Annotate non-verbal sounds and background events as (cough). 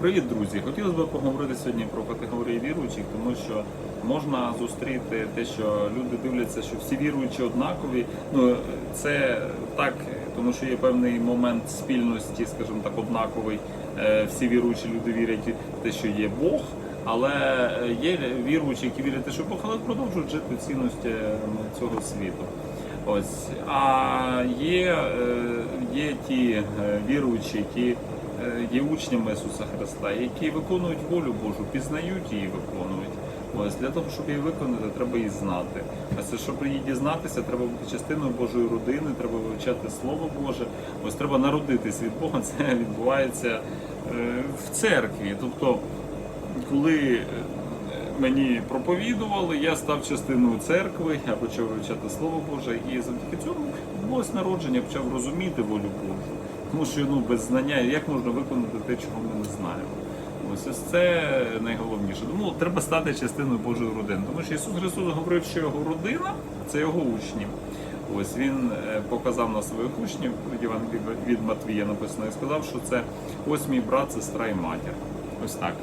Привіт, друзі! Хотілося б поговорити сьогодні про категорії віруючих, тому що можна зустріти те, що люди дивляться, що всі віруючі однакові. Ну це так, тому що є певний момент спільності, скажімо так, однаковий. Е, Всі віруючі люди вірять в те, що є Бог. Але є віруючі, які вірять, в те, що Бог, але продовжують жити цінності цього світу. Ось а є, е, є ті е, віруючі, які е, є учнями Ісуса Христа, які виконують волю Божу, пізнають її, виконують. Ось для того, щоб її виконати, треба її знати. Ось щоб її дізнатися, треба бути частиною Божої родини, треба вивчати Слово Боже. Ось треба народитись від Бога. (laughs) Це відбувається е, в церкві. Тобто, коли е, мені проповідували, я став частиною церкви, я почав вивчати Слово Боже, і завдяки цьому відбулось народження, почав розуміти волю Божу. Тому що ну, без знання як можна виконати те, чого ми не знаємо. Ось ось це найголовніше. Тому треба стати частиною Божої родини. Тому що Ісус Христос говорив, що його родина це його учні. Ось він е, показав на своїх учнів Євангелії від Матвія написано і сказав, що це ось мій брат, сестра і матір. Ось так.